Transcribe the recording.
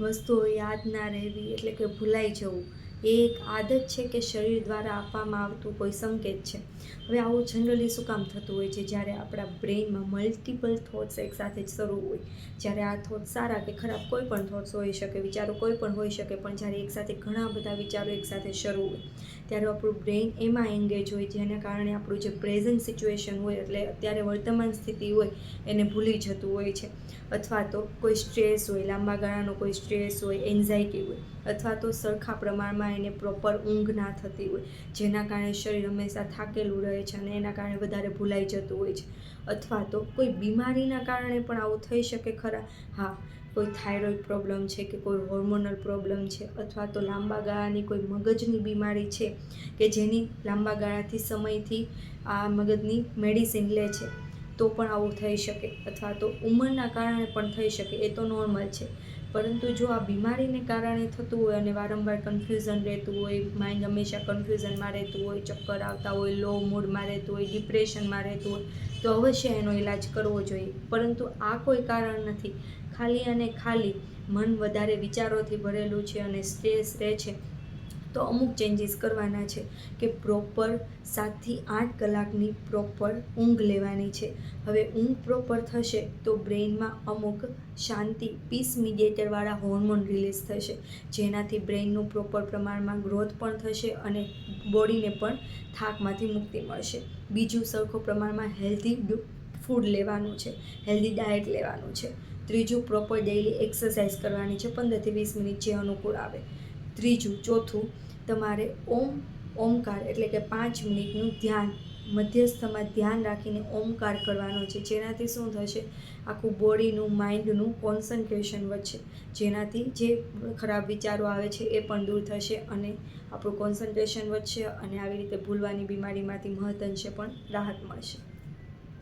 વસ્તુઓ યાદ ના રહેવી એટલે કે ભૂલાઈ જવું. એ એક આદત છે કે શરીર દ્વારા આપવામાં આવતું કોઈ સંકેત છે. હવે આવું જનરલી શું કામ થતું હોય છે? જ્યારે આપણા બ્રેઇનમાં મલ્ટિપલ થોટ્સ એકસાથે જ શરૂ હોય, જ્યારે આ થોટ્સ સારા કે ખરાબ કોઈ પણ થોટ્સ હોઈ શકે, વિચારો કોઈ પણ હોઈ શકે, પણ જ્યારે એકસાથે ઘણા બધા વિચારો એકસાથે શરૂ હોય, ત્યારે આપણું બ્રેઇન એમાં એન્ગેજ હોય, જેના કારણે આપણું જે પ્રેઝન્ટ સિચ્યુએશન હોય એટલે અત્યારે વર્તમાન સ્થિતિ હોય, એને ભૂલી જતું હોય છે. અથવા તો કોઈ સ્ટ્રેસ હોય, લાંબા ગાળાનો કોઈ સ્ટ્રેસ હોય એન્ઝાયટી હોય અથવા તો સરખા પ્રમાણમાં એને પ્રોપર ઊંઘ ના થતી હોય. જેના કારણે શરીર હંમેશા થાકેલું રહે છે અને એના કારણે વધારે ભૂલાઈ જતું હોય છે. અથવા તો કોઈ બીમારીના કારણે પણ આવું થઈ શકે ખરા. હા, કોઈ થાઇરોઇડ પ્રોબ્લેમ છે કે કોઈ હોર્મોનલ પ્રોબ્લેમ છે અથવા તો લાંબા ગાળાની કોઈ મગજની બીમારી છે કે જેની લાંબા ગાળાથી સમયથી આ મગજની મેડિસિન લે છે, તો પણ આવું થઈ શકે. અથવા તો ઉંમરના કારણે પણ થઈ શકે, એ તો નોર્મલ છે. પરંતુ જો આ બીમારીને કારણે થતું હોય અને વારંવાર કન્ફ્યુઝન રહેતું હોય માઇન્ડ હંમેશા કન્ફ્યુઝનમાં રહેતું હોય, ચક્કર આવતા હોય લો મૂડમાં રહેતું હોય ડિપ્રેશનમાં રહેતું હોય, તો અવશ્ય એનો ઈલાજ કરવો જોઈએ. પરંતુ આ કોઈ કારણ નથી. ખાલી અને ખાલી મન વધારે વિચારોથી ભરેલું છે અને સ્ટ્રેસ રહે છે. તો અમુક ચેન્જીસ કરવાના છે કે પ્રોપર સાતથી આઠ કલાકની પ્રોપર ઊંઘ લેવાની છે. હવે ઊંઘ પ્રોપર થશે તો બ્રેઇનમાં અમુક શાંતિ પીસ મીડિયેટરવાળા હોર્મોન રિલીઝ થશે. જેનાથી બ્રેઇનનું પ્રોપર પ્રમાણમાં ગ્રોથ પણ થશે અને બોડીને પણ થાકમાંથી મુક્તિ મળશે. બીજું સરખો પ્રમાણમાં હેલ્ધી ફૂડ લેવાનું છે હેલ્ધી ડાયટ લેવાનું છે. ત્રીજું પ્રોપર ડેઇલી એક્સરસાઇઝ કરવાની છે, પંદરથી વીસ મિનિટ જે અનુકૂળ આવે. ત્રીજું, ચોથું, તમારે ઓમ, ઓમકાર એટલે કે પાંચ મિનિટનું ધ્યાન, મધ્યસ્થમાં ધ્યાન રાખીને ઓમકાર કરવાનો છે. જેનાથી શું થશે? આખું બોડીનું, માઇન્ડનું કોન્સન્ટ્રેશન વધશે. જેનાથી જે ખરાબ વિચારો આવે છે એ પણ દૂર થશે અને આપણું કોન્સન્ટ્રેશન વધશે અને આવી રીતે ભૂલવાની બીમારીમાંથી મહદઅંશે પણ રાહત મળશે.